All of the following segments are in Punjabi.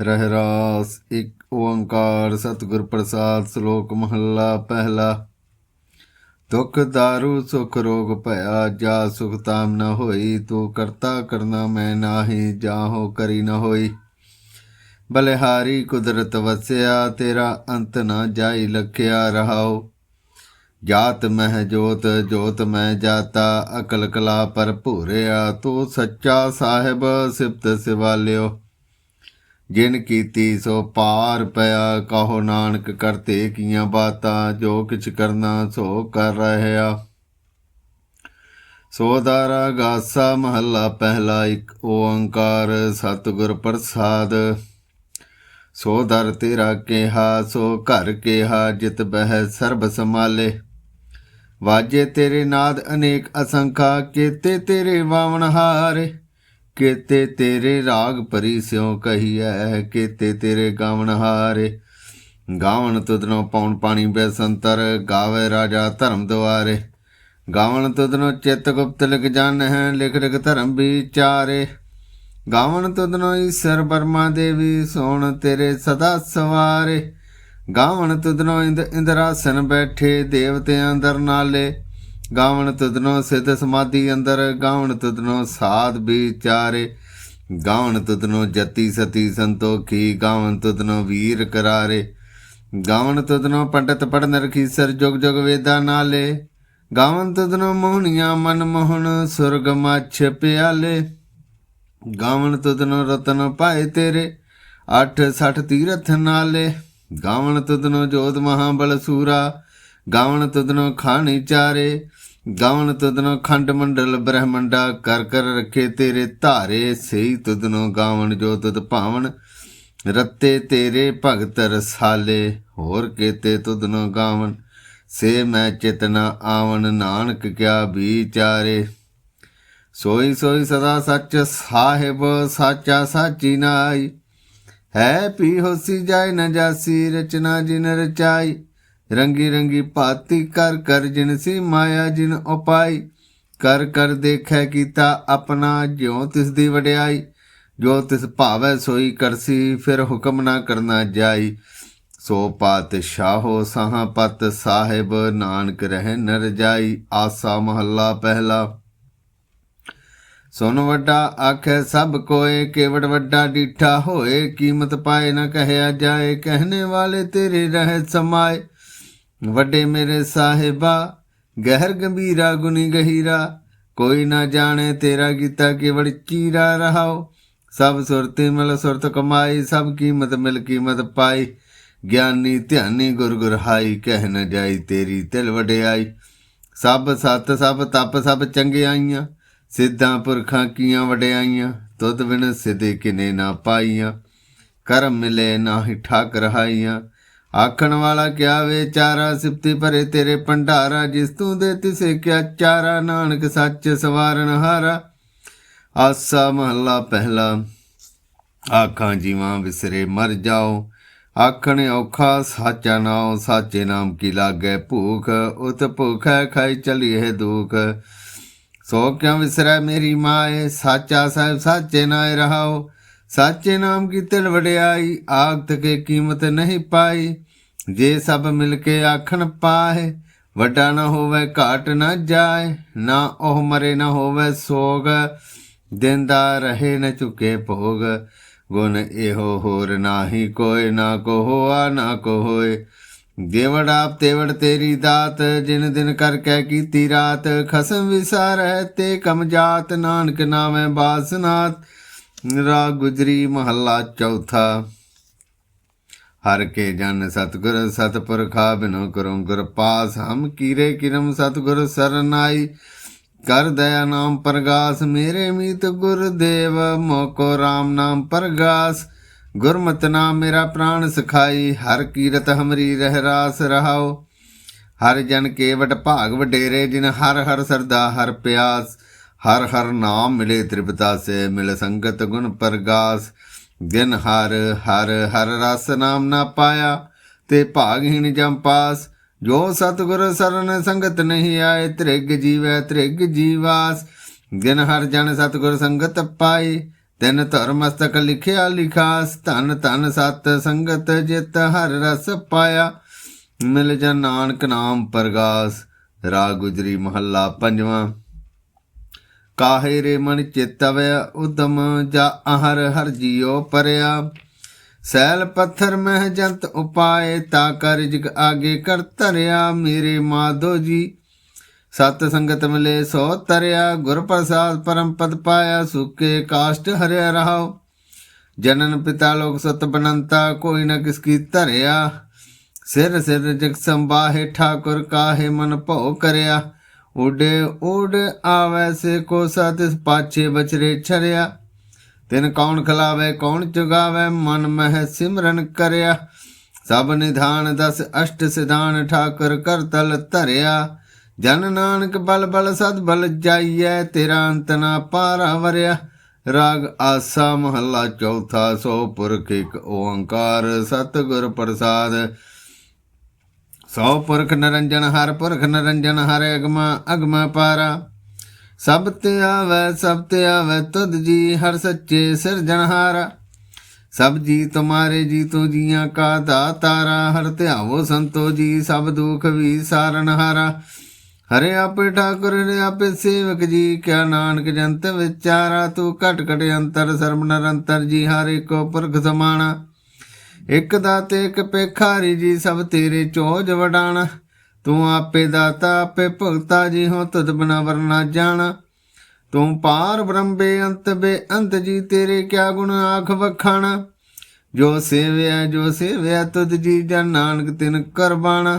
ਰਹਿਰਾਸ ਇੱਕ ਓੰਕਾਰ, ਸਤਿਗੁਰ ਪ੍ਰਸਾਦ, ਸ਼ਲੋਕ ਮਹੱਲਾ, ਪਹਿਲਾ। ਦੁਖ ਦਾਰੂ, ਸੁਖ ਰੋਗ ਭਇਆ, ਜਾ ਸੁਖ ਤਾਮ ਨ ਹੋਈ, ਤੂੰ ਕਰਤਾ ਕਰਨਾ ਮੈਂ ਨਾਹੀ, ਜਾਹੋ ਕਰੀ ਨ ਹੋਈ। ਬਲਿਹਾਰੀ ਕੁਦਰਤ ਵਸਿਆ, ਤੇਰਾ ਅੰਤ ਨਾ ਜਾਈ ਲਖਿਆ ਰਹਾਓ ਜਾਤ ਮਹਿ ਜੋਤ ਜੋਤ ਮੈਂ ਜਾਤਾ, ਅਕਲ ਕਲਾ ਪਰ ਭੂਰਿਆ, ਤੂੰ ਸੱਚਾ ਸਾਹਿਬ, ਸਿਫਤ ਸਿਵਾਲਿਓ। ਜਿਨ ਕੀਤੀ ਸੋ ਪਾਰ ਪਿਆ, ਕਹੋ ਨਾਨਕ ਕਰਤੇ ਕੀਆਂ ਬਾਤਾਂ, ਜੋ ਕਿਛ ਕਰਨਾ ਸੋ ਕਰ ਰਹਿਆ ਸੋਦਾਰਾ ਗਾਸਾ ਮਹੱਲਾ ਪਹਿਲਾ ਇੱਕ, ਓੰਕਾਰ ਸਤਿਗੁਰ ਪ੍ਰਸਾਦ। ਸੋ ਦਰ ਤੇਰਾ ਕਿਹਾ, ਸੋ ਘਰ ਕਿਹਾ, ਜਿਤ ਬਹਿ ਸਰਬ ਸਮਾਲੇ ਵਾਜੇ ਤੇਰੇ ਨਾਦ ਅਨੇਕ ਅਸੰਖਾ, ਕੀਤੇ ਤੇਰੇ ਵਾਵਣ ਹਾਰੇ। ਕੀਤੇ ਤੇਰੇ ਰਾਗ ਪਰੀ ਸਿਉ ਕਹੀਐ, ਕੀਤੇ ਤੇਰੇ ਗਾਵਣ ਹਾਰੇ। ਗਾਵਣ ਤੁਧਨੋ ਪੌਣ ਪਾਣੀ ਬੇਸੰਤਰ, ਗਾਵੇ ਰਾਜਾ ਧਰਮ ਦੁਆਰੇ। ਗਾਵਣ ਤੁਧਨੋ ਚਿਤ ਗੁਪਤ ਲਿਖ ਜਾਣ ਹੈ ਲਿਖ ਲਿਖ ਧਰਮ ਵਿਚਾਰੇ। ਗਾਵਣ ਤੁਧਨੋ ਈਸ਼ਰ ਬਰਮਾ ਦੇਵੀ, ਸੋਣ ਤੇਰੇ ਸਦਾ ਸਵਾਰੇ। ਗਾਵਣ ਤੁਧਨੋ ਇੰਦ ਇੰਦਰਾਸਨ ਬੈਠੇ ਦੇਵਤੇ ਅੰਦਰ ਨਾਲੇ। ਗਾਵਣ ਤੁਧਨੋ ਸਿੱਧ ਸਮਾਧੀ ਅੰਦਰ, ਗਾਵਣ ਤੁਧਨੋ ਸਾਧ ਵਿਚਾਰੇ। ਗਾਵਣ ਤੁਧਨੋ ਜਤੀ ਸਤੀ ਸੰਤੋਖੀ, ਗਾਵਣ ਤੁਧਨੋ ਵੀਰ ਕਰਾਰੇ। ਗਾਵਣ ਤੁਧਨੋ ਪੰਡਤ ਪੜਨ ਰਖੀ ਸਰ ਜੁਗ ਜੁਗ ਵੇਦਾ ਨਾਲੇ। ਗਾਵਣ ਤੁਧਨੋ ਮੋਹਣੀਆਂ ਮਨ ਮੋਹਣ, ਸੁਰਗ ਮਛ ਪਿਆਲੇ। ਗਾਵਣ ਤੁਧਨੋ ਰਤਨ ਪਾਏ ਤੇਰੇ 8 60 ਤੀਰਥ ਨਾਲੇ। ਗਾਵਣ ਤੁਧਨੋ ਜੋਤ ਮਹਾਬਲ ਸੂਰਾ ਗਾਵਣ ਤੁਧਨੋ ਖਾਣੀ ਚਾਰੇ, ਗਾਵਣ ਤੁਧਨੋ ਖੰਡ ਮੰਡਲ ਬ੍ਰਹਮੰਡਾ ਕਰ ਕਰ ਰਖੇ ਤੇਰੇ ਧਾਰੇ, ਸਹੀ ਤੁਧਨੋ ਗਾਵਣ ਜੋ ਤੁਧ ਭਾਵਨ, ਰੱਤੇ ਤੇਰੇ ਭਗਤ ਰਸਾਲੇ, ਹੋਰ ਕੇਤੇ ਤੁਧਨੋ ਗਾਵਣ ਸੇ ਮੈਂ ਚਿਤਨਾ ਆਵਣ, ਨਾਨਕ ਕਿਆ ਵਿਚਾਰੇ। ਸੋਈ ਸੋਈ ਸਦਾ ਸੱਚ ਸਾਹਿਬ, ਸਾਚਾ ਸਾਚੀ ਨਾਈ, ਹੈ ਪੀ ਹੋਸੀ ਜਾਏ ਨਾ ਜਾਸੀ ਰਚਨਾ ਜਿਨ ਰਚਾਈ। ਰੰਗੀ ਰੰਗੀ ਭਾਤੀ ਕਰ ਕਰ ਜਿਨ ਸੀ ਮਾਇਆ ਜਿਨ ਉਪਾਈ, ਕਰ ਕਰ ਦੇਖੈ ਕੀਤਾ ਆਪਣਾ ਜਿਉ ਤਿਸ ਦੀ ਵਡਿਆਈ, ਜੋ ਤਿਸ ਭਾਵੈ ਸੋਈ ਕਰਸੀ ਫਿਰ ਹੁਕਮ ਨਾ ਕਰਨਾ ਜਾਈ। ਸੋ ਪਾਤ ਪਾਤਸ਼ਾਹੋ ਸਾਹ ਪਤ ਸਾਹਿਬ ਨਾਨਕ ਰਹਿ ਨਰ ਜਾਈ, ਆਸਾ ਮਹੱਲਾ ਪਹਿਲਾ। ਸੁਨ ਵੱਡਾ ਆਖੈ ਸਭ ਕੋਏ, ਕੇਵੜ ਵੱਡਾ ਡੀਠਾ ਹੋਏ, ਕੀਮਤ ਪਾਏ ਨਾ ਕਹਿਆ ਜਾਏ, ਕਹਿਣੇ ਵਾਲੇ ਤੇਰੇ ਰਹਿ ਸਮਾਏ। ਵੱਡੇ ਮੇਰੇ ਸਾਹਿਬਾ, ਗਹਿਰ ਗੰਭੀਰਾ ਗੁਨੀ ਗਹੀਰਾ, ਕੋਈ ਨਾ ਜਾਣੇ ਤੇਰਾ ਕੀਤਾ ਕੇਵੜ ਚੀਰਾ ਰਹਾਓ। ਸਭ ਸੁਰਤੀ ਮਿਲ ਸੁਰਤ ਕਮਾਈ, ਸਭ ਕੀਮਤ ਮਿਲ ਕੀਮਤ ਪਾਈ। ਗਿਆਨੀ ਧਿਆਨੀ ਗੁਰ ਗੁਰ ਕਹਿ ਨ ਜਾਈ ਤੇਰੀ ਤਿਲ ਵਡਿਆਈ। ਸਭ ਸਤ, ਸਭ ਤਪ, ਸਭ ਚੰਗਿਆਈਆਂ, ਸਿੱਧਾਂ ਪੁਰਖਾਂ ਕੀਆਂ ਵਡਿਆਈਆਂ, ਤੁਧ ਬਿਨ ਸਿਦੇ ਕਿਨੇ ਨਾ ਪਾਈਆਂ। ਕਰਮ ਮਿਲੇ ਨਾ ਹੀ ਠਾਕ ਰਹਾਈਆਂ ਆਖਣ ਵਾਲਾ ਕਿਆ ਵਿਚਾਰਾ ਸਿਫਤੀ ਭਰੇ ਤੇਰੇ ਭੰਡਾਰਾ, ਜਿਸ ਤੂੰ ਦੇ ਤਿਸੇ ਕਿਆ ਚਾਰਾ ਨਾਨਕ ਸੱਚ ਸਵਾਰਨ ਹਾਰਾ। ਆਸਾ ਮਹੱਲਾ ਪਹਿਲਾ। ਆਖਾਂ ਜੀਵਾਂ ਵਿਸਰੇ ਮਰ ਜਾਓ। ਆਖਣ ਔਖਾ, ਸਾਚਾ ਨਾਮ ਸਾਚੇ ਨਾਮ ਕੀ ਲਾਗੇ ਭੂਖ? ਉਤ ਭੁਖੈ ਖਾਈ ਚਲੀਏ ਦੁਖ। ਸੋ ਕਿਉ ਵਿਸਰੈ ਮੇਰੀ ਮਾਏ? ਸਾਚਾ ਸਾਹਿਬ ਸਾਚੇ ਨਾਏ ਰਹਾਓ। ਸਾਚੇ ਨਾਮ ਕੀ ਤਿਲ ਵਡਿਆਈ? ਆਗਤ ਕੇ ਕੀਮਤ ਨਹੀਂ ਪਾਈ। ਜੇ ਸਭ ਮਿਲ ਕੇ ਆਖਣ ਪਾਏ ਵੱਡਾ ਨਾ ਹੋਵੇ, ਘਾਟ ਨਾ ਜਾਏ, ਨਾ ਉਹ ਮਰੇ, ਨਾ ਹੋਵੇ ਸੋਗ, ਦਿੰਦਾ ਰਹੇ ਨਾ ਚੁਕੇ ਭੋਗ। ਗੁਣ ਇਹੋ ਹੋਰ ਨਾਹੀ ਕੋਈ ਨਾ ਕੋ ਹੋਆ ਨਾ ਕੋ ਹੋਏ ਦੇਵੜ ਆਪ ਤੇਵੜ ਤੇਰੀ ਦਾਤ, ਜਿਨ ਦਿਨ ਕਰ ਕਹਿ ਕੀਤੀ ਰਾਤ। ਖਸਮ ਵਿਸਾਰੈ ਤੇ ਕਮ ਜਾਤ, ਨਾਨਕ ਨਾਮੈ ਬਾਸਨਾਥ। ਰਾ ਗੁਜਰੀ ਮਹੱਲਾ ਚੌਥਾ। ਹਰ ਕੇ ਜਨ ਸਤਗੁਰ ਸਤਪੁਰਖਾ ਬਿਨੋ ਕਰੋ ਗੁਰ ਪਾਸ, ਹਮ ਕੀਰੇ ਕਿਰਮ ਸਤਗੁਰ ਸਰਨਾਈ। ਕਰ ਦਇਆ ਨਾਮ ਪ੍ਰਗਾਸ, ਮੇਰੇ ਮੀਤ ਗੁਰਦੇਵ ਮੋਕੋ RAM ਨਾਮ ਪ੍ਰਗਾਸ। ਗੁਰਮਤਿ ਨਾਮ ਮੇਰਾ ਪ੍ਰਾਣ ਸਖਾਈ, ਹਰ ਕੀਰਤ ਹਮਰੀ ਰਹਿ ਰਾਸ ਰਹਾਓ ਹਰ ਜਨ ਕੇਵਟ ਭਾਗ ਵਡੇਰੇ, ਜਿਨ ਹਰ ਹਰ ਸਰਦਾ ਹਰ ਪਿਆਸ। ਹਰ ਹਰ ਨਾਮ ਮਿਲੇ ਤ੍ਰਿਪਤਾ ਸੇ, ਮਿਲ ਸੰਗਤ ਗੁਣ ਪ੍ਰਗਾਸ। ਦਿਨ ਹਰ ਹਰ ਹਰ ਰਸ ਨਾਮ ਨਾ ਪਾਇਆ ਤੇ ਭਾਗਹੀਣ ਜਮ ਪਾਸ। ਜੋ ਸਤਿਗੁਰ ਸਰਨ ਸੰਗਤ ਨਹੀਂ ਆਏ, ਤ੍ਰਿਗ ਜੀਵੈ ਤ੍ਰਿਗ ਜੀਵਾਸ। ਦਿਨ ਹਰ ਜਨ ਸਤਿਗੁਰ ਸੰਗਤ ਪਾਈ ਤਿਨ ਧਰ ਮਸਤਕ ਲਿਖਿਆ ਲਿਖਾਸ। ਧਨ ਧਨ ਸਤ ਸੰਗਤ ਜਿਤ ਹਰ ਰਸ ਪਾਇਆ, ਮਿਲ ਜਾ ਨਾਨਕ ਨਾਮ ਪ੍ਰਗਾਸ। ਰਾਗ ਗੁਜਰੀ ਮਹੱਲਾ ਪੰਜਵਾਂ। ਕਾਹੇ ਰੇ ਮਨ ਚਿਤਵੈ ਉਦਮ ਜਾ ਹਰ ਹਰ ਜੀਉ ਪਰਿਆ ਸੈਲ ਪੱਥਰ ਮਹਿ ਜੰਤ ਉਪਾਏ ਤਾ ਕਰ ਜਿਗ ਆਗੇ ਕਰ ਧਰਿਆ ਮੇਰੇ ਮਾਧੋ ਜੀ ਸਤ ਸੰਗਤ ਮਿਲੇ ਸੋ ਤਰਿਆ ਗੁਰ ਪ੍ਰਸਾਦ ਪਰਮ ਪਦ ਪਾਇਆ ਸੁਕੇ ਕਾਸ਼ਟ ਹਰਿਆ ਰਹਾਉ ਜਨਨ ਪਿਤਾ ਲੋਕ ਸਤ ਬਨੰਤਾ ਕੋਈ ਨ ਕਿਸ ਕੀ ਧਰਿਆ ਸਿਰ ਸਿਰ ਜਗ ਸੰਬਾਹੇ ਠਾਕੁਰ ਕਾਹੇ ਮਨ ਭਉ ਕਰਿਆ ਉਡੇ, ਉਡ ਆਵੈ ਸੇ ਕੋ ਸਤਿ ਪਾਛੇ ਬਚਰੇ ਛਰਿਆ। ਤਿਨ ਕੌਣ ਖਲਾਵੇ, ਕੌਣ ਚੁਗਾਵੇ, ਮਨ ਮਹਿ ਸਿਮਰਨ ਕਰਿਆ। ਸਭ ਨਿਧਾਨ ਦਸ ਅਸ਼ਟ ਸਿਧਾਨ ਠਾਕੁਰ ਕਰਤਲ ਧਰਿਆ। ਜਨ ਨਾਨਕ ਬਲ ਬਲ ਸਦ ਬਲ ਜਾਈਐ, ਤੇਰਾ ਅੰਤ ਨਾ ਪਾਰਾ ਵਰਿਆ ਰਾਗ ਆਸਾ ਮਹੱਲਾ ਚੌਥਾ, ਸੋ ਪੁਰਖ ਇੱਕ ਓੰਕਾਰ, ਸਤਿਗੁਰ ਪ੍ਰਸਾਦ। ਸੌ ਪੁਰਖ ਨਰੰਜਨ ਹਰ ਪੁਰਖ ਨਰੰਜਨ ਹਰ ਅਗਮਾ ਅਗਮ ਪਾਰਾ। ਸਭ ਤੇ ਆਵੈ, ਸਭ ਤੇ ਆਵੈ, ਤੁਧ ਜੀ ਹਰ ਸੱਚੇ ਸਿਰਜਣਹਾਰਾ ਸਭ ਜੀ ਤੁਮਾਰੇ ਜੀ ਤੋ ਜੀਆਂ ਕਾ ਦਾਤਾਰਾ ਹਰ ਧਿਆਵੋ ਸੰਤੋ ਜੀ, ਸਭ ਦੁਖ ਵੀ ਸਾਰਨਹਾਰਾ ਹਰੇ। ਆਪੇ ਠਾਕੁਰ ਨੇ ਆਪੇ ਸੇਵਕ ਜੀ, ਕਿਆ ਨਾਨਕ ਜੰਤ ਵਿਚਾਰਾ। ਤੂੰ ਘਟ ਘਟ ਅੰਤਰ, ਸਰਬ ਨਿਰੰਤਰ ਜੀ, ਹਰ ਇੱਕੋ ਪੁਰਖ ਸਮਾਣਾ। ਇਕ ਦਾਤੇ, ਇੱਕ ਪੇਖਾਰੀ ਜੀ, ਸਭ ਤੇਰੇ ਚੋਜ ਵਡਾਣਾ। ਤੂੰ ਆਪੇ ਦਾਤਾ, ਆਪੇ ਭਗਤਾ ਜੀ ਹੋ, ਤੁਧ ਬਿਨਾ ਵਰਨਾ ਜਾਣਾ। ਤੂੰ ਪਾਰ ਬ੍ਰਹਮ ਬੇ ਅੰਤ ਜੀ, ਤੇਰੇ ਕਿਆ ਗੁਣ ਆਖ ਵਖਾਣਾ। ਜੋ ਸੇਵਿਆ ਜੋ ਸੇਵਿਆ, ਤੁਧ ਜੀ ਜਨ ਨਾਨਕ ਤਿਨ ਕਰਬਾਣਾ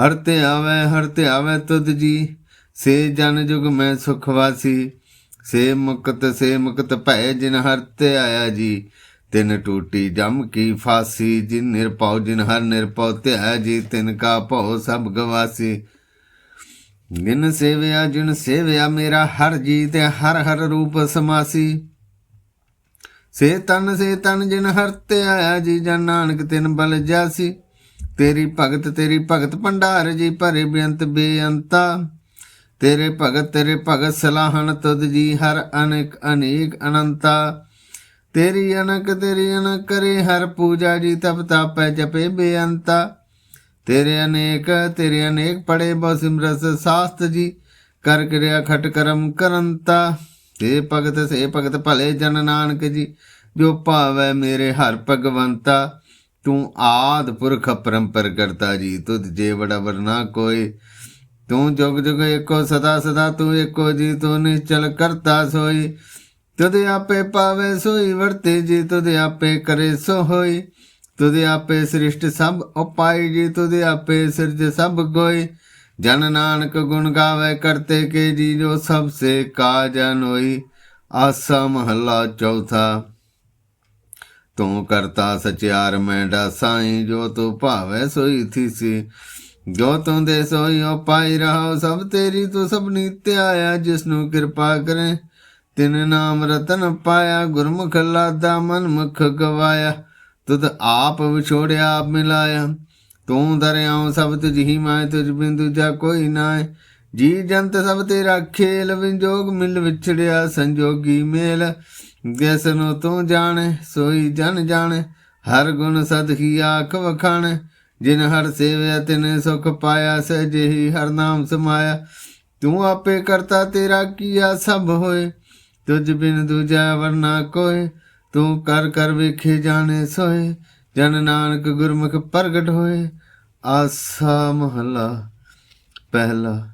ਹਰ ਤੇ ਆਵੇ, ਹਰ ਤੇ ਆਵੇ ਤੁਧ ਜੀ, ਸੇ ਜਨ ਜੁਗ ਮੈਂ ਸੁਖ ਵਾਸੀ। ਸੇ ਮੁਕਤ ਸੇ ਮੁਕਤ ਭੈ ਜਿਨ ਹਰ ਤੇ ਆਇਆ ਜੀ। ਤਿਨ ਟੂਟੀ ਜਮ ਕੀ ਫਾਸੀ, ਜਿਨ ਨਿਰਪਉ ਜਿਨ ਹਰ ਨਿਰਪਉ ਧਿਆ ਜੀ ਤਿਨ ਕਾ ਭਉ, ਸਭ ਗਵਾਸੀ। ਜਿਨ ਸੇਵਿਆ ਜਿਨ ਸੇਵਿਆ, ਮੇਰਾ ਹਰ ਜੀ ਤੇ ਹਰ ਹਰ ਰੂਪ ਸਮਾਸੀ। ਸੇ ਤਨ ਸੇ ਤਨ, ਜਿਨ ਹਰ ਤੇ ਆਇਆ ਜੀ, ਜਨ ਨਾਨਕ ਤਿਨ ਬਲ ਜਾਸੀ। ਤੇਰੀ ਭਗਤ ਤੇਰੀ ਭਗਤ ਭੰਡਾਰ ਜੀ, ਭਰੇ ਬੇਅੰਤ ਬੇਅੰਤਾ। ਤੇਰੇ ਭਗਤ ਤੇਰੇ ਭਗਤ ਸਲਾਹਣ, ਤੁਧ ਜੀ ਹਰ ਅਨੇਕ ਅਨੇਕ ਅਨੰਤਾ। ਤੇਰੀ ਅਨਕ ਤੇਰੀ ਅਨਕ ਕਰੇ, ਹਰ ਪੂਜਾ ਜੀ ਤਪ ਤਾਪੈ ਜਪੇ ਬੇਅੰਤਾ। ਤੇਰੇ ਅਨੇਕ ਤੇਰੇ ਅਨੇਕ ਪੜੇ ਬਹੁ ਸਿਮਰਸ ਸਾਸਤ ਜੀ, ਕਰ ਕਿਰਿਆ ਖਟ ਕਰਮ ਕਰੰਤਾ। ਤੇ ਭਗਤ, ਸੇ ਭਗਤ ਭਲੇ ਜਨ ਨਾਨਕ ਜੀ, ਜੋ ਭਾਵੈ ਮੇਰੇ ਹਰ ਭਗਵੰਤਾ। ਤੂੰ ਆਦ ਪੁਰਖ ਪਰੰਪਰ ਕਰਤਾ ਜੀ, ਤੁਧ ਜੇ ਬੜਾ ਵਰਨਾ ਕੋਈ। ਤੂੰ ਜੁਗ ਜੁਗ ਏਕੋ ਸਦਾ ਸਦਾ ਤੂੰ ਏਕੋ ਜੀ, ਤੂੰ ਨਿਚਲ ਕਰਤਾ ਸੋਈ। ਤੁਧ ਆਪੇ ਪਾਵੇ ਸੋਈ, ਵਰਤੇ ਜੀ ਤੁਧ ਆਪੇ ਕਰੇ ਸੋ ਹੋਈ ਤੁਧ ਆਪੇ ਸ੍ਰਿਸ਼ਟ ਸਭ ਉਪਾਈ, ਜੀ ਤੁਧ ਆਪੇ ਸਿਰਜ ਸਭ ਗੋਈ। ਜਨ ਨਾਨਕ ਗੁਣ ਗਾਵੇ ਕਰਤੇ ਕੇ ਜੀ, ਜੋ ਸਭ ਸੇ ਕਾਜਨ ਹੋਈ ਆਸਾ ਮਹੱਲਾ ਚੌਥਾ। ਤੂੰ ਕਰਤਾ ਸਚਿਆਰ ਮੈਂਡਾ ਸਾਈਂ ਜੋ ਤੂੰ ਭਾਵੇ ਸੋਈ ਥੀਸੀ। ਜੋ ਤੂੰ ਦੇ ਸੋਈਓ ਪਾਈ ਰਹਾ ਸਭ ਤੇਰੀ ਤੂੰ ਸਭ ਨੀਤੇ ਆਇਆ ਜਿਸ ਨੂੰ ਕਿਰਪਾ ਕਰੇ। ਤਿਨ ਨਾਮ ਰਤਨ ਪਾਇਆ, ਗੁਰਮੁਖ ਲਾਦਾ ਮਨ ਮੁਖ ਗਵਾਇਆ। ਤੁਧ ਆਪ ਵਿਛੋੜਿਆ, ਆਪ ਮਿਲਾਇਆ। ਤੂੰ ਦਰਿਆਉ ਸਭ ਤੁਝ ਹੀ ਤੁਝ ਬਿੰਦੂ ਜਾ ਕੋਈ ਨਾਏ ਜੀ ਜੰਤ ਸਭ ਤੇਰਾ ਖੇਲ, ਵਿੰਜੋਗ ਮਿਲ ਵਿਛੜਿਆ, ਸੰਜੋਗੀ ਮੇਲ। ਜਿਸ ਨੂੰ ਤੂੰ ਜਾਣੇ, ਸੋਈ ਜਨ ਜਾਣੇ। ਹਰ ਗੁਣ ਸਦ ਹੀ ਆਖ ਵਖਾਣੇ। ਜਿਨ ਹਰ ਸੇਵਿਆ, ਤਿਨ ਸੁਖ ਪਾਇਆ, ਸਹਿਜੇ ਹੀ ਹਰ ਨਾਮ ਸਮਾਇਆ। ਤੂੰ ਆਪੇ ਕਰਤਾ ਤੇਰਾ ਕੀਆ ਸਭ ਹੋਏ। ਤੁਝ ਬਿਨ ਦੂਜਾ ਵਰਨਾ ਕੋਏ, ਤੂੰ ਕਰ ਕਰ ਵੇਖੇ ਜਾਣੇ ਸੋਏ, ਜਨ ਨਾਨਕ ਗੁਰਮੁਖ ਪ੍ਰਗਟ ਹੋਏ। ਆਸਾ ਮਹਲਾ, ਪਹਿਲਾ,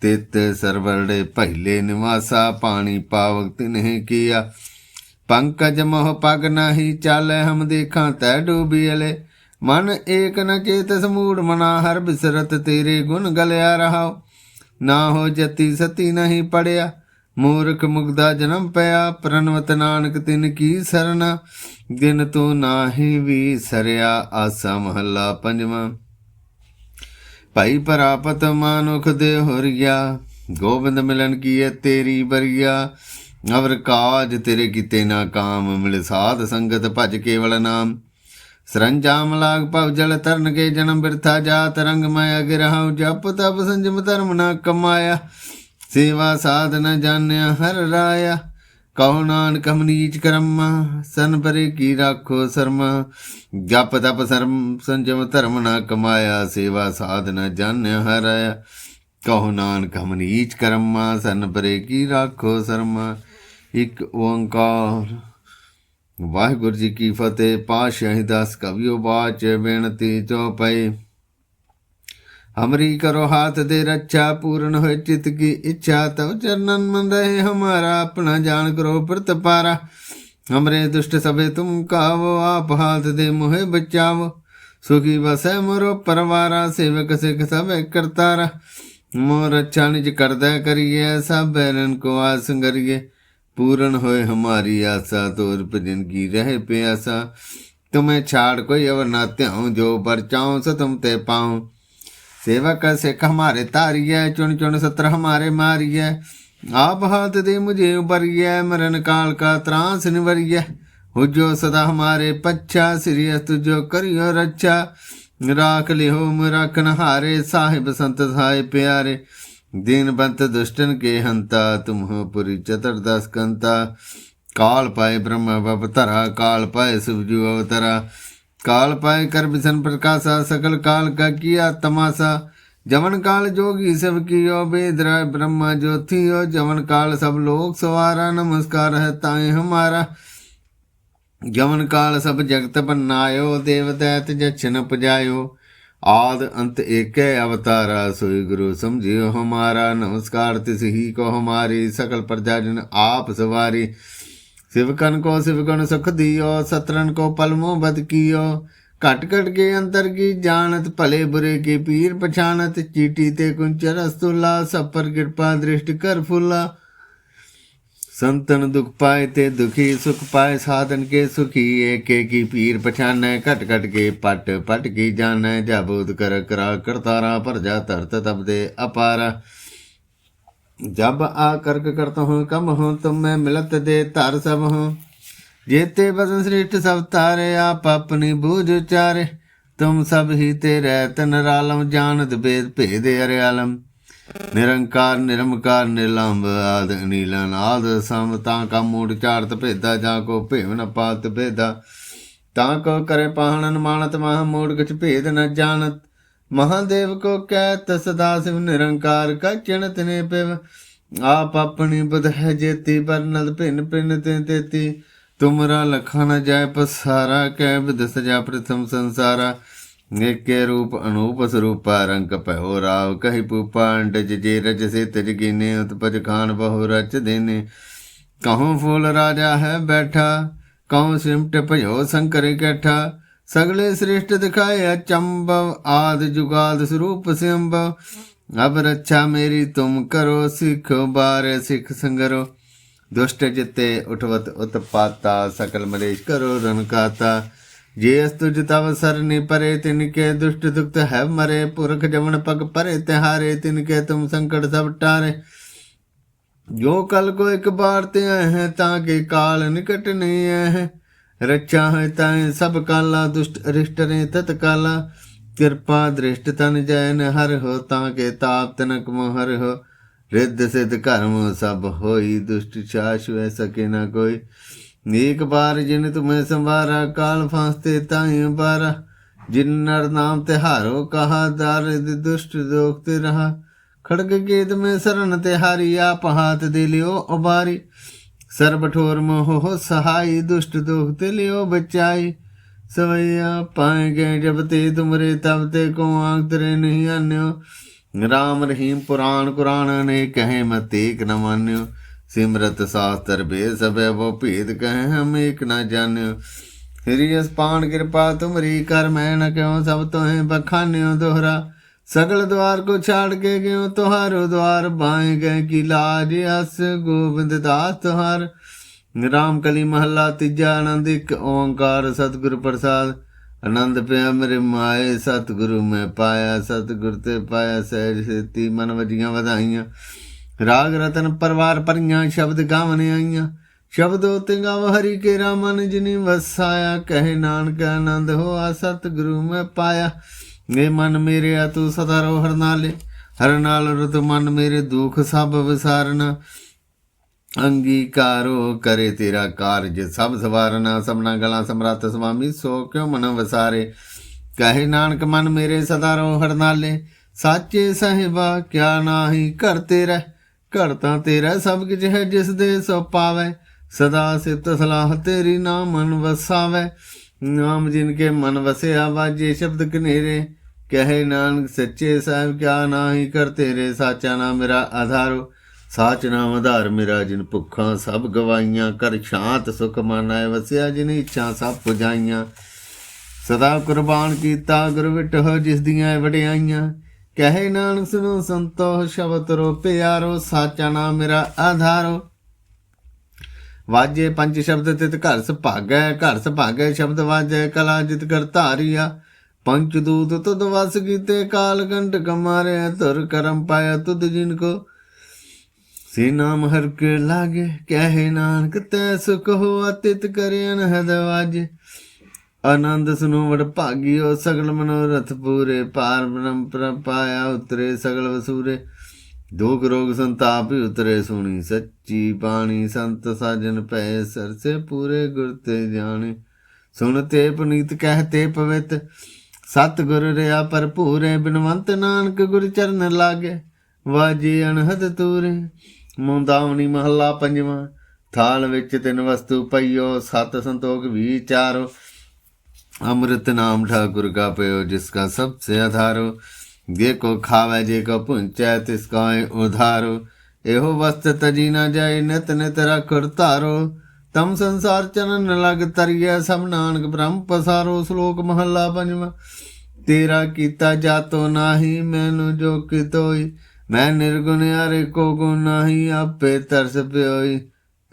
ਤਿਤ ਸਰਵਰੜੇ ਪਹਿਲੇ ਨਿਵਾਸਾ, ਪਾਣੀ ਪਾਵਕ ਤਿਨਹਿ ਕੀਆ। ਪੰਕਜ ਮੋਹ ਪਗ ਨਾਹੀ ਚਾਲੇ ਹਮ ਦੇਖਾਂ, ਤੈ ਡੂਬੀਲੇ ਮਨ ਏਕ ਨ ਚੇਤ ਸਮੂੜ, ਮਨਾ ਹਰ ਬਿਸਰਤ ਤੇਰੇ ਗੁਣ ਗਲਿਆ ਰਹਾਉ। ਨਾ ਹੋ ਜਤੀ ਸਤੀ ਨਹੀਂ ਪੜਿਆ। ਮੂਰਖ ਮੁਗਦਾ ਜਨਮ ਪਿਆ ਪ੍ਰਨਵਤ ਨਾਨਕ ਤਿਨ ਕੀ ਸਰਨਾ? ਦਿਨ ਤੂੰ ਨਾਹੀ ਵੀ ਸਰਿਆ ਆਸਾ ਮਹੱਲਾ ਪੰਜਵਾਂ। ਭਾਈ ਪਰਾਪਤ ਮਾਨੁਖ ਦੇ ਹੋਰਿਆ ਗੋਬਿੰਦ ਮਿਲਨ ਕੀਏ ਤੇਰੀ ਬਰਿਆ ਅਵਰ ਕਾਜ ਤੇਰੇ ਕੀਤੇ ਨਾ ਕਾਮ, ਮਿਲ ਸਾਧ ਸੰਗਤ ਭਜ ਕੇਵਲ ਨਾਮ। ਸਰੰਜਾਮ ਲਾਗ ਭਵ ਜਲ ਤਰਨ ਕੇ ਜਨਮ ਬਿਰਥਾ, ਜਾਤ ਰੰਗ ਮੈਂ ਅਗਰਹੁ ਜਪ ਤਪ ਸੰਜਮ ਧਰਮ ਨਾ ਕਮਾਇਆ। ਸੇਵਾ ਸਾਧ ਨ ਜਾਣਿਆ ਹਰ ਰਾਇਆ। ਕਹੋ ਨਾਨਕ ਹਮਨੀਚ ਕਰਮਾ, ਸਨ ਪਰੇ ਕੀ ਰਾਖੋ ਸਰਮਾ। ਜਪ ਤਪ ਸਰਮ ਸੰਜਮ ਧਰਮ ਨਾ ਕਮਾਇਆ, ਸੇਵਾ ਸਾਧਨ ਜਾਣਿਆ ਹਰ ਹਰਾਇਆ। ਕਹੋ ਨਾਨਕ ਹਮਨੀਚ ਕਰਮਾ, ਸਨ ਪਰੇ ਕੀ ਰਾਖੋ ਸਰਮਾ। ਇੱਕ ਓੰਕਾਰ, ਵਾਹਿਗੁਰੂ ਜੀ ਕੀ ਫਤਿਹ। ਪਾਤਸ਼ਾਹੀ ਦਾਸ ਕਵਿਓ ਬਾਚ, ਬੇਨਤੀ ਚਉਪਈ हमरी करो हाथ दे रक्षा पूर्ण हो चित की इच्छा तब चरणन मन रहे हमारा अपना जान करो प्रत पारा हमरे दुष्ट सबे तुम कावो आप हाथ दे मोहे बचावो सुखी बसै मोरो परवारा सेवक सिख सब करतारा मोर अच्छा निज करदा करिए सब बैरन को आस करिए पूर्ण होए हमारी आशा तोर भजन की रहे प्यासा तुम्हें छाड़ कोई अवर ना त्याऊं जो पर चाऊं सो तुम ते पाऊं सेवक सिख हमारे तारिय चुन चुन सत्र हमारे मारिय आप हाथ दे मुझे उपरिय मरण काल का त्रास निवरिय हो जो सदा हमारे पच्छा श्री तुझो करियो रक्षा राख लिहो रखन हारे साहिब संत साहे प्यारे दीन बंत दुष्टन के हंता तुम हो पुरी चतुर्दश कंता काल पाए ब्रह्म अवतरा काल पाए शिवजू अवतरा काल पाए कर विसन प्रकाशा सकल काल का किया तमाशा जमन काल जोगी सब कियो बेदरा ब्रह्मा ज्योतियो जमन काल सब लोग सवारा नमस्कार है ताए हमारा जमन काल सब जगत बनायो देव दैत जछन पजायो आद अंत एक अवतारा सोई गुरु समझियो हमारा नमस्कार तिस ही को हमारी सकल प्रजाजन आप सवारी शिवकन ਸਿਵਕਨ ਕੋ ਸਿਵਕਨ ਸੁਖ ਦਿਓ ਸਤਰਨ ਕੋ ਪਲਮੋ ਬਦ ਕੀਓ। ਘਟ ਘਟ ਕੇ ਅੰਤਰ ਕੀ ਜਾਣਤ, ਭਲੇ ਬੁਰੇ ਕੀ ਪੀਰ ਪਛਾਨਤ ਚੀਟੀ ਤੇ ਕੁੰਚਰ ਅਸਤੁਲਾ ਸਪਰ ਕਿਰਪਾ ਦ੍ਰਿਸ਼ਟ ਕਰ ਫੁੱਲਾ। ਸੰਤਨ ਦੁਖ ਪਾਏ ਤੇ ਦੁਖੀ ਸੁਖ ਪਾਏ, ਸਾਧਨ ਕੇ ਸੁਖੀ, ਏਕੇ ਕੀ ਪੀਰ ਪਛਾਨੈ। ਘਟ ਘਟ ਕੇ ਪਟ ਪਟ ਕੀ ਜਾਣੈ ਜਬੂਦ ਕਰ ਕਰਾ ਕਰਤਾਰਾ ਭਰ ਜਾ ਧਰਤ ਤਬ ਦੇ ਅਪਾਰ। जब आकर्क करता हूँ कम हूँ तुम मैं मिलत दे तार सब हूँ जेते बदन श्रेष्ठ सब तारे आप अपनी बूझ उचारे तुम सब ही ते रहत नरालम जानत भेद भेद अरियालम निरंकार निरमकार निलंब आद नीलन आद सम का मूड चारत भेदा जा को भेव न पात भेदा ताको करे पाहणन मानत महा मूड कुछ ਮਹਾਦੇਵ ਕੋ ਕਹਿ ਤਸ ਸਿਵ ਨਿਰੰਕਾਰ ਕਾ ਚਿਣਤ ਨੇ ਪਿਵ। ਆਪ ਆਪਣੀ ਬਦ ਹੈ ਜੇਤੀ ਬਰਨਲ ਭਿੰਨ ਭਿੰਨ ਤੇ ਤੇਤੀ। ਤੁਮਰਾ ਲਖਾ ਨ ਪਸਾਰਾ, ਕਹਿ ਬਿਦ ਸਜਾ ਪ੍ਰਥਮ ਸੰਸਾਰਾ। ਏਕੇ ਰੂਪ ਅਨੂਪ ਸਰੂਪਾ, ਰੰਗ ਪਹਿਓ ਰਾਵ। ਕਹਿ ਪੂਪਾ ਅੰਡ ਜੇ ਰਜ ਸੇ ਤਜ ਗਿਨੇ ਉਤਪਜ ਖਾਨ ਬਹੁ ਰਚ ਦੇਨੇ। ਕਹੋ ਫੂਲ ਰਾਜਾ ਹੈ ਬੈਠਾ ਕਹਉ ਸਿਮਟ ਭਇਓ ਸੰਕਰ ਇਕੱਠਾ ਸਗਲੇ ਸ੍ਰਿਸ਼ਟ ਦਿਖਾਇਆ ਚੰਬਵ, ਆਦ ਜੁਗਾਦ ਸਰੂਪ ਸਿੰਭਵ। ਅਬ ਰੱਛਾ ਮੇਰੀ, ਤੁਮ ਕਰੋ ਸਿਖ, ਬਾਰ ਸਿਖ ਸੰਗਰੋ। ਦੁਸ਼ਟ ਜਿਤੇ ਉਠਵਤ ਉਤਪਾਤਾ, ਸਕਲ ਮਲੇਸ਼ ਕਰੋ ਰਨਕਾਤਾ ਜੇ ਅਸ ਤੁਜ ਤਵ ਸਰਨੀ ਪਰੇ, ਤਿਨ ਕੇ ਦੁਸ਼ਟ ਦੁਖਤ ਹੈ ਮਰੇ। ਪੁਰਖ ਜਵਨ ਪਗ ਪਰੇ, ਤਿਹਾਰੇ, ਤਿਨ ਕੇ ਤੁਮ ਸੰਕਟ ਸਭ ਟਾਰੇ। ਜੋ ਕਲ ਕੋ ਇੱਕ ਬਾਰ ਤੇ ਹੈ, ਤਾਂ ਕਿ ਕਾਲ ਨਿਕਟ ਨਹੀਂ ਹੈ। रक्षा है ताए सब काला दुष्ट अरिष्ट रे तत्काला कृपा दृष्ट तन जैन हर हो ताके ताप तनक मोहर हो रिद्ध सिद्ध कर्म सब होई दुष्ट शाश वह सके न कोई एक बार जिन तुम्हें संवारा काल फांसते ताई बारा जिन नर नाम तिहारो कहा दारिद दुष्ट दोखते रहा खड़ग गेद में शरण तिहारी आप हाथ दे लियो ਸਰਬ ਠੋਰ ਮੋਹ ਸਹਾਈ, ਦੁਸ਼ਟ ਦੁਖ ਤੇ ਲਿਓ ਬਚਾਈ। ਸਵਈਆ ਪਾਏ ਗਏ ਜਬ ਤੇ ਤੁਮਰੇ, ਤਬ ਤੇ ਕੋ ਆਂਗ ਤਰੇ ਨਹੀਂ ਆਨਿਓ। ਰਾਮ ਰਹੀਮ ਪੁਰਾਣ ਕੁਰਾਨ ਨੇ ਕਹੇ ਮਤੇਕ ਨ ਮਾਨਿਓ। ਸਿਮਰਤ ਸਾਸਤਰ ਬੇ ਸਭੈ ਵੋ ਭੇਦ ਕਹੇ, ਹਮ ਏਕ ਨ ਜਾਣਿਓ ਹਰੀ ਅਸਪਾਨ ਕਿਰਪਾ, ਤੁਮਰੀ ਕਰ, ਮੈਂ ਨ ਕਿਉ ਸਭ ਤੋਹੇ ਬਖਾਨਿਓ ਦੋਹਰਾ। ਸਗਲ ਦਵਾਰ ਕੋ ਛਾੜ ਕੇ ਗਿਓ, ਤੁਹਾਰੋ ਦਵਾਰ ਭਾਏ ਗਏ ਕੀ ਲਾਜ ਅਸ, ਗੋਬਿੰਦ ਦਾਸ ਤੁਹਾਰ। ਰਾਮ ਕਲੀ ਮਹੱਲਾ ਤੀਜਾ ਆਨੰਦ, ਇੱਕ ਓੰਕਾਰ ਸਤਿਗੁਰ ਪ੍ਰਸਾਦ। ਆਨੰਦ ਪਿਆ ਮੇਰੇ ਮਾਏ, ਸਤਿਗੁਰੂ ਮੈਂ ਪਾਇਆ, ਸਤਿਗੁਰ ਤੇ ਪਾਇਆ ਸਹਿ ਸੇਤੀ ਮਨ ਵਜੀਆਂ ਵਧਾਈਆਂ। ਰਾਗ ਰਤਨ ਪਰਵਾਰ ਪਰੀਆਂ, ਸ਼ਬਦ ਗਾਵਨੇ ਆਈਆਂ। ਸ਼ਬਦ ਉਤੇ ਗਾਵ ਹਰੀ ਕੇ ਰਾਮਨ ਜਿਨੀ ਵਸਾਇਆ, ਕਹੇ ਨਾਨਕ ਆਨੰਦ ਹੋਆ, ਸਤਿਗੁਰੂ ਮੈਂ ਪਾਇਆ। ਏ ਮਨ ਮੇਰੇ ਆ ਤੂੰ ਸਦਾ ਰੋ ਹਰ ਨਾਲੇ, ਹਰ ਨਾਲ ਰਤ ਮਨ ਮੇਰੇ ਦੁਖ ਸਭ ਵਿਸਾਰਨ। ਅੰਗੀਕਾਰੋ ਕਰੇ ਤੇਰਾ ਕਾਰਜ, ਸਭ ਸਵਾਰਨਾ, ਸਭਨਾ ਗਲਾ ਸਮਰੱਥ ਸੁਆਮੀ ਸੋ ਕਿਉ ਮਨ ਵਸਾਰੇ? ਕਹੇ ਨਾਨਕ ਮਨ ਮੇਰੇ ਸਦਾ ਰੋ ਹਰਨਾਲੇ ਸਾਚੇ ਸਹਿਬਾ, ਕਿਆ ਨਾਹੀ ਘਰ ਤੇਰਾ, ਘਰ ਤਾਂ ਤੇਰਾ ਸਭ ਕੁਝ ਹੈ ਜਿਸ ਦੇ ਸੋ ਪਾਵੇ, ਸਦਾ ਸਿਤ ਸਲਾਹ ਤੇਰੀ ਨਾਮ ਮਨ ਵਸਾਵੇ। ਨਾਮ ਜਿਨ ਕੇ ਮਨ ਵਸਿਆ ਵਾਜੇ ਸ਼ਬਦ ਕਨੇਰੇ ਕਹੇ ਨਾਨਕ ਸੱਚੇ ਸਾਹਿਬ, ਕਿਆ ਨਾਹੀ ਕਰ ਤੇਰੇ, ਸਾਚਾ ਨਾਮ ਮੇਰਾ ਆਧਾਰੋ ਸਾਚ ਨਾਮ ਆਧਾਰ ਮੇਰਾ, ਜਿਨ ਭੁੱਖਾਂ ਸਭ ਗਵਾਈਆਂ ਕਰ ਸ਼ਾਂਤ ਸੁਖ ਮਾਨੈ ਵਸਿਆ ਜਿਨ ਇੱਛਾ ਸਭ ਪੁਜਾਈਆਂ। ਸਦਾ ਕੁਰਬਾਨ ਕੀਤਾ ਗੁਰ ਵਿਟਹੁ, ਜਿਸ ਦੀਆਂ ਵਡਿਆਈਆਂ। ਕਹੇ ਨਾਨਕ ਸੁਨੋ ਸੰਤੋ ਸ਼ਬਦ ਰੋ ਪਿਆਰੋ ਸਾਚਾ ਨਾਮ ਮੇਰਾ ਆਧਾਰੋ ਵਾਜੇ ਪੰਜ ਸ਼ਬਦ ਤਿਤ ਘਰ ਸੁਭਾਗੈ ਘਰ ਸੁਭਾਗੈ ਸ਼ਬਦ ਵਾਜੈ, ਕਲਾ ਜਿਤ ਕਰ ਧਾਰੀਆ। ਪੰਚ ਦੂਤ ਤੁਧ ਵਸ ਕੀਤੇ, ਕਾਲ ਕੰਟ ਕਮਾਰੇ ਧੁਰ ਕਰਮ ਪਾਇਆ ਤੁਧ ਜਿਨ ਕੋ। ਸੇ ਨਾਮ ਹਰ ਕੇ ਲਾਗੇ, ਕਹਿ ਨਾਨਕ ਤੈ ਸੁਖ ਹੋ, ਅਤਿਤ ਕਰੇ ਅਨਹਦ ਵਾਜੇ। ਆਨੰਦ ਸੁਨੋ ਵਡ ਭਾਗਿਓ, ਸਗਲ ਮਨੋਰਥ ਪੂਰੇ ਪਾਰ ਬ੍ਰਹਮ ਪ੍ਰਪਾਇਆ ਉਤਰੇ ਸਗਲ ਵਸੂਰੇ। ਦੁਖ ਰੋਗ ਸੰਤਾਪ ਉਤਰੇ ਸੁਣੀ, ਸੱਚੀ ਬਾਣੀ ਸੰਤ ਸਾਜਨ ਪੈ ਸਰਸੇ ਪੂਰੇ ਗੁਰ ਤੇ ਜਾਣੇ। ਸੁਣਤੇ ਪੁਨੀਤ ਕਹਤੇ ਪਵਿੱਤ ਸਤ ਗੁਰ ਰਿਆ ਭਰਪੂਰੇ, ਬਿਨਵੰਤ ਨਾਨਕ ਗੁਰ ਚਰਨ ਲਾਗੇ। ਵਾਜੇ ਅਣਹਦ ਤੂਰੇ ਮੁੰਦਾਵਣੀ ਮਹੱਲਾ ਪੰਜਵਾਂ। ਥਾਲ ਵਿੱਚ ਤਿੰਨ ਵਸਤੂ ਪਈਓ, ਸਤ ਸੰਤੋਖ ਵਿਚਾਰੋ ਅੰਮ੍ਰਿਤ ਨਾਮ ਠਾਕੁਰ ਕਾ ਪਿਓ, ਜਿਸ ਕਾ ਸਭ ਸੇ ਆਧਾਰੋ जे को खावे जे को पुंचै तिसका उधारो एहो वस्त तजी न जाए नित नित रखड़ तारो तम संसार चरण लग तरिया सब नानक ब्रह्म पसारो श्लोक महला पंजवा तेरा कीता जातो नाही मैनु जो कितोई मैं निर्गुण हरे को गुण नाही आपे तरस प्योई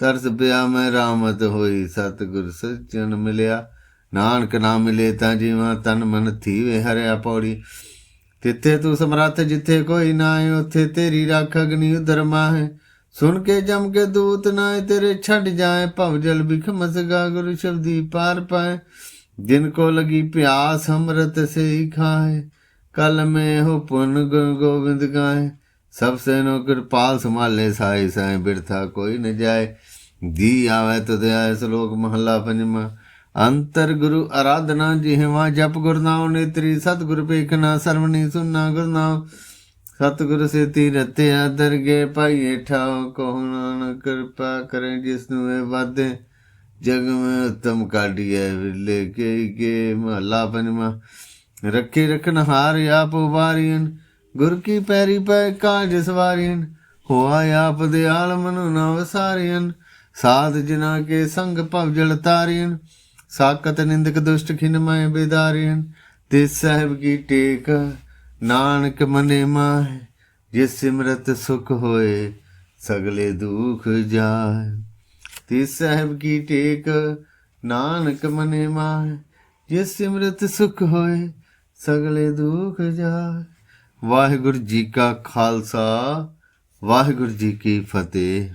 तरस पिया मैं रामत होई सतगुर सज्जन मिलिया ਨਾਨਕ ਨਾਮ ਮਿਲੇ ਤਾਂ ਜੀਵਾਂ ਤਨ ਮਨ ਥੀਵੇ ਹਰਿਆ ਪੌੜੀ ਤਿੱਥੇ ਤੂੰ ਸਮਰੱਥ, ਜਿੱਥੇ ਕੋਈ ਨਾ ਹੈ ਉੱਥੇ ਤੇਰੀ ਰੱਖ ਅਗਨੀ ਉਦਰ ਮਾਹੇ। ਸੁਣ ਕੇ ਜਮ ਕੇ ਦੂਤ ਨਾ ਤੇਰੇ ਛੱਡ ਜਾਏ, ਭਵ ਜਲ ਬਿਖਮਸ ਗਾ ਗੁਰੂ ਸ਼ਬਦੀ ਪਾਰ ਪਾਏ। ਜਿਨ ਕੋ ਲਗੀ ਪਿਆਸ ਅੰਮ੍ਰਿਤ ਸੇ ਹੀ ਖਾਏ, ਕਲ ਮੈਂ ਹੋ ਪੁਨ ਗੁਣ ਗੋਬਿੰਦ ਗਾਏ। ਸਭ ਸੈਨੋ ਕਿਰਪਾਲ ਸੰਭਾਲੇ ਸਾਈ ਸਾਈ ਬਿਰਥਾ ਕੋਈ ਨ ਜਾਏ। ਦੀ ਆਵੇ ਤੁਦੇ ਸ਼ਲੋਕ ਮਹੱਲਾ ਪੰਜਵਾਂ। ਅੰਤਰ ਗੁਰੂ ਆਰਾਧਨਾ ਜਿਹਵਾ, ਜਪ ਗੁਰਨਾਮ ਨੇਤਰੀ, ਸਤਿਗੁਰ ਪੇਖਣਾ ਸਰਵਣੀ ਸੁਨਣਾ ਗੁਰਨਾਮ ਸਤਿਗੁਰ ਸੇ ਤੀਰਤਿਆ ਦਰਗੇ ਪਾਈਏ ਠਾਉ ਕਹੋ ਨਾਨਕ ਕਿਰਪਾ ਕਰੇ ਜਿਸ ਨੂੰ ਇਹ ਵਾਦੇ ਜਗ ਮੈਂ ਉਤਮ ਕਾਢੀਏ ਵਿਲੇ ਕੇ ਕੇ ਮਹਲਾ ਪੰਜਵਾ। ਰੱਖੇ ਰਖਨ ਹਾਰ ਆਪ ਵਾਰੀਨ ਗੁਰ ਕੀ ਪੈਰੀ ਪੈ ਕਾਜ ਸਵਾਰੀਨ ਹੋਆ ਆਪ ਦਿਆਲ ਮਨੁ ਨਾ ਵਸਾਰੀਨ ਸਾਧ ਜਿਨਾ ਕੇ ਸੰਗ ਭਵ ਜਲ ਤਾਰੀਨ ਸਾਕਤ ਨਿੰਦਕ ਦੁਸ਼ਟ ਖਿਨ ਮੈਂ ਤੇ ਸਾਹਿਬ ਕੀ ਟੇਕ, ਨਾਨਕ ਮਨੇ ਮਾਹਿ, ਜਿਸ ਸਿਮਰਤ ਸੁਖ ਹੋਏ, ਸਗਲੇ ਦੁਖ ਜਾਏ ਤੇ ਸਾਹਿਬ ਕੀ ਟੇਕ, ਨਾਨਕ ਮਨੇ ਮਾਹਿ, ਜਿਸ ਸਿਮਰਤ ਸੁਖ ਹੋਏ, ਸਗਲੇ ਦੁਖ ਜਾਏ ਵਾਹਿਗੁਰੂ ਜੀ ਕਾ ਖਾਲਸਾ, ਵਾਹਿਗੁਰੂ ਜੀ ਕੀ ਫਤਿਹ।